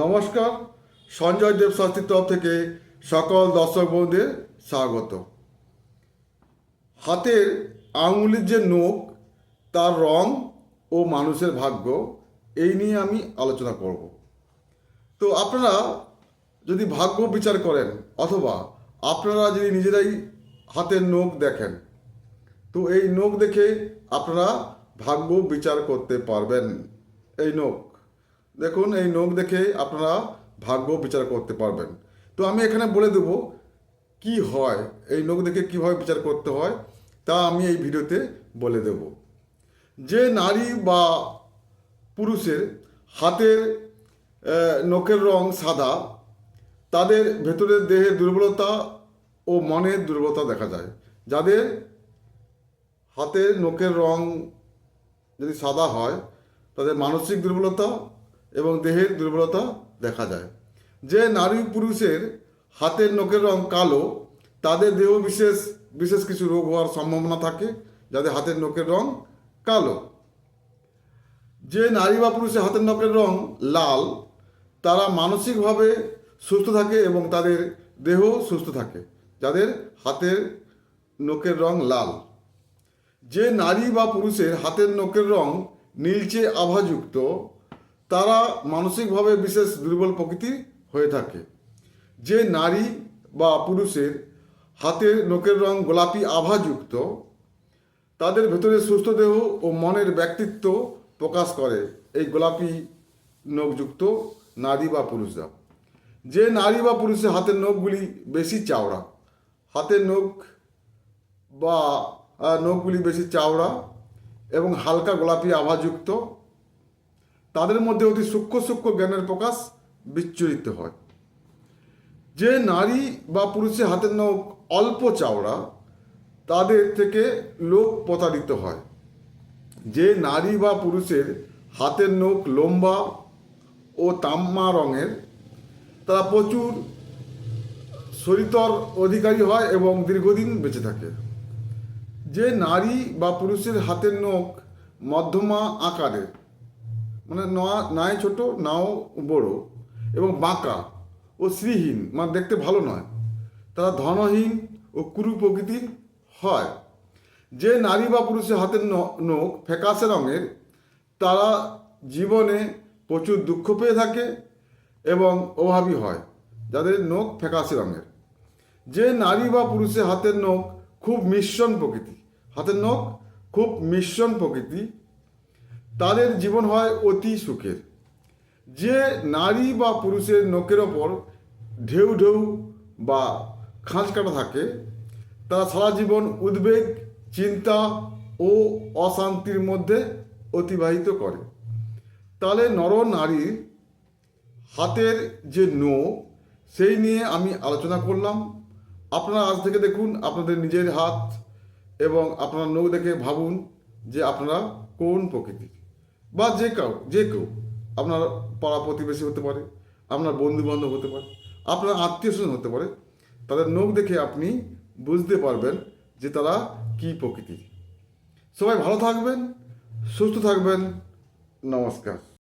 নমস্কার, সঞ্জয় দেব শাস্ত্রীর তরফ থেকে সকল দর্শক বন্ধুদের স্বাগত। হাতের আঙুলের যে নখ, তার রং ও মানুষের ভাগ্য, এই নিয়ে আমি আলোচনা করব। তো আপনারা যদি ভাগ্য বিচার করেন, অথবা আপনারা যদি নিজেরাই হাতের নখ দেখেন, তো এই নখ দেখে আপনারা ভাগ্য বিচার করতে পারবেন। এই নখ দেখুন, এই নখ দেখে আপনারা ভাগ্য বিচার করতে পারবেন। তো আমি এখানে বলে দেব কি হয়, এই নখ দেখে কীভাবে বিচার করতে হয়, তা আমি এই ভিডিওতে বলে দেব। যে নারী বা পুরুষের হাতের নখের রং সাদা, তাদের ভেতরের দেহের দুর্বলতা ও মনের দুর্বলতা দেখা যায়। যাদের হাতের নখের রং যদি সাদা হয়, তাদের মানসিক দুর্বলতা এবং দেহের দুর্বলতা দেখা যায়। যে নারী পুরুষের হাতের নখের রং কালো, তাদের দেহ বিশেষ বিশেষ কিছু রোগ হওয়ার সম্ভাবনা থাকে, যাদের হাতের নখের রং কালো। যে নারী বা পুরুষের হাতের নখের রং লাল, তারা মানসিকভাবে সুস্থ থাকে এবং তাদের দেহ সুস্থ থাকে, যাদের হাতের নখের রং লাল। যে নারী বা পুরুষের হাতের নখের রং নীলচে আভাযুক্ত তারা মানসিকভাবে বিশেষ দুর্বল প্রকৃতির হয়ে থাকে। যে নারী বা পুরুষের হাতের নখের রং গোলাপি আভাযুক্ত, তাদের ভেতরে সুস্থ দেহ ও মনের ব্যক্তিত্ব প্রকাশ করে এই গোলাপি নখযুক্ত নারী বা পুরুষরা। যে নারী বা পুরুষের হাতের নখগুলি বেশি চাওড়া, হাতের নখ বা নখগুলি বেশি চাওড়া এবং হালকা গোলাপি আভাযুক্ত তাদের মধ্যে অতি সূক্ষ্ম সূক্ষ্ম জ্ঞানের প্রকাশ বিচ্ছুরিত হয়। যে নারী বা পুরুষের হাতের নখ অল্প চাওড়া, তাদের থেকে লোক প্রতারিত হয়। যে নারী বা পুরুষের হাতের নখ লম্বা ও তাম্মা রঙের, তারা প্রচুর শরীতর অধিকারী হয় এবং দীর্ঘদিন বেঁচে থাকে। যে নারী বা পুরুষের হাতের নখ মধ্যমা আকারের মানে না- নাই ছোট, নাও বড় এবং বাঁকা ও শ্রীহীন মানে দেখতে ভালো নয়। তারা ধনহীন ও কুরু প্রকৃতির হয়। যে নারী বা পুরুষের হাতের নখ ফ্যাকাশে রঙের, তারা জীবনে প্রচুর দুঃখ পেয়ে থাকে এবং অভাবী হয়, যাদের নখ ফ্যাকাশে রঙের। যে নারী বা পুরুষের হাতের নখ খুব মিশ্রণ প্রকৃতি, হাতের নখ খুব মিশ্রণ প্রকৃতি তাদের জীবন হয় অতি সুখের। যে নারী বা পুরুষের নখের ওপর ঢেউ ঢেউ বা খাঁজ কাটা থাকে, তারা সারা জীবন উদ্বেগ, চিন্তা ও অশান্তির মধ্যে অতিবাহিত করে। তাহলে নর নারীর হাতের যে নো, সেই নিয়ে আমি আলোচনা করলাম। আপনারা আজ থেকে দেখুন আপনাদের নিজের হাত এবং আপনার নখ দেখে ভাবুন যে আপনারা কোন প্রকৃতির। বা যে কেউ যে কেউ আপনার পাড়া প্রতিবেশী হতে পারে, আপনার বন্ধু বান্ধব হতে পারে, আপনার আত্মীয় স্বজন হতে পারে, তাদের নখ দেখে আপনি বুঝতে পারবেন যে তারা কী প্রকৃতির। সবাই ভালো থাকবেন, সুস্থ থাকবেন, নমস্কার।